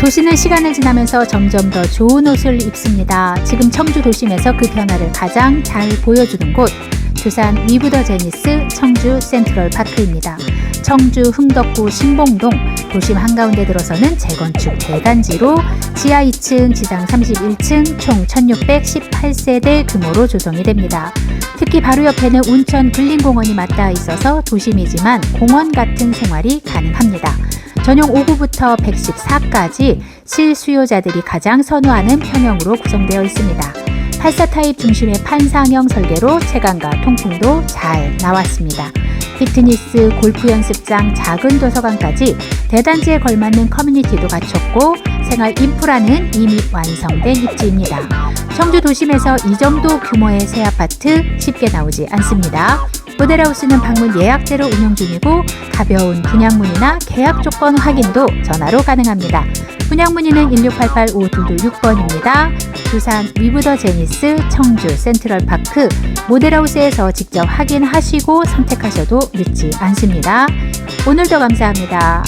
도시는 시간을 지나면서 점점 더 좋은 옷을 입습니다. 지금 청주 도심에서 그 변화를 가장 잘 보여주는 곳 두산 위브더 제니스 청주 센트럴 파크입니다. 청주 흥덕구 신봉동 도심 한가운데 들어서는 재건축 대단지로 지하 2층, 지상 31층 총 1618세대 규모로 조성이 됩니다. 특히 바로 옆에는 운천 근린공원이 맞닿아 있어서 도심이지만 공원 같은 생활이 가능합니다. 전용 5구부터 114까지 실수요자들이 가장 선호하는 평형으로 구성되어 있습니다. 84 타입 중심의 판상형 설계로 체감과 통풍도 잘 나왔습니다. 피트니스, 골프 연습장, 작은 도서관까지 대단지에 걸맞는 커뮤니티도 갖췄고 생활 인프라는 이미 완성된 입지입니다. 청주 도심에서 이 정도 규모의 새 아파트 쉽게 나오지 않습니다. 모델하우스는 방문 예약제로 운영 중이고 가벼운 분양 문의나 계약 조건 확인도 전화로 가능합니다. 분양 문의는 1688522번입니다. 두산 위브더 제니스 청주 센트럴파크 모델하우스에서 직접 확인하시고 선택하셔도 늦지 않습니다. 오늘도 감사합니다.